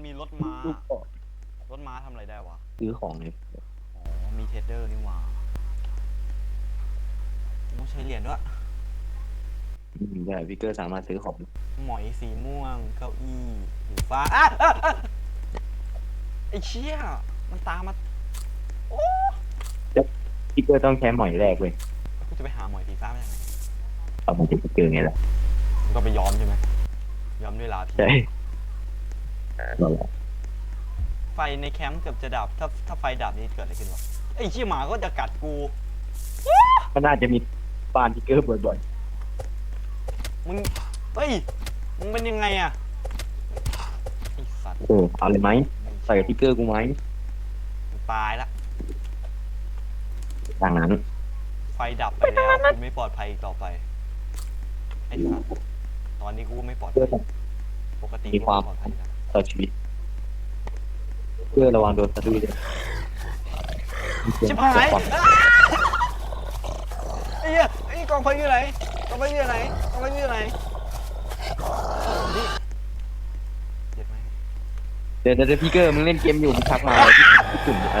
มันมีรถม้า ลูกเกาะรถม้าทำอะไรได้วะ ซื้อของเลยอ๋อ มีเทรดเดอร์นี่หว่าโอ้ใช้เหรียญด้วย อืมได้พี่เกอร์สามารถซื้อของหมอยสีม่วง เก้าอี้หูฟ้าอะอะอะไอ้เชี่ย มันตามมาโอ้พี่เกอร์ต้องใช้หมอยแรกเว้ยกูจะไปหาหมอยสีฟ้ามาจากไหนเอามาจากพี่เกอร์ไงล่ะมันก็ไปย้อมใช่ไหมย้อมด้วยลาพีใช่ นั่นแหละไฟในแคมป์เกือบจะดับ ถ้าถ้าไฟดับนี่เกิดอะไรขึ้นวะไอ้เชี่ยหมาก็จะกัดกู ก็น่าจะมีบ้านพี่เกอร์บ่อยมึง เฮ้ย มึงเป็นยังไงอะไอ้สัตว์ๆเออเอาเลยไหมใส่กับพี่เกอร์กูไหมตายละ ดังนั้นไฟดับไปแล้วกูไม่ปลอดภัยอีกต่อไป ไอ้สัตว์ตอนนี้กูไม่ปลอดเกอภัยร์ ปกติมีกูความปลอดภัยแล้ว ต่อชีวิตเกอร์ระวังโดนสะดุ้ยเลยชิบหายไอ้เหี้ยไอ้กองไฟอยู่ไหนกองไฟอยู่ไหนกองไฟอยู่ไหนนี่เจ็บไหมเดี๋ยวเดี๋ยวพี่เกอร์มึงเล่นเกมอยู่มึงทักมาพี่พี่ตุ่มอะไร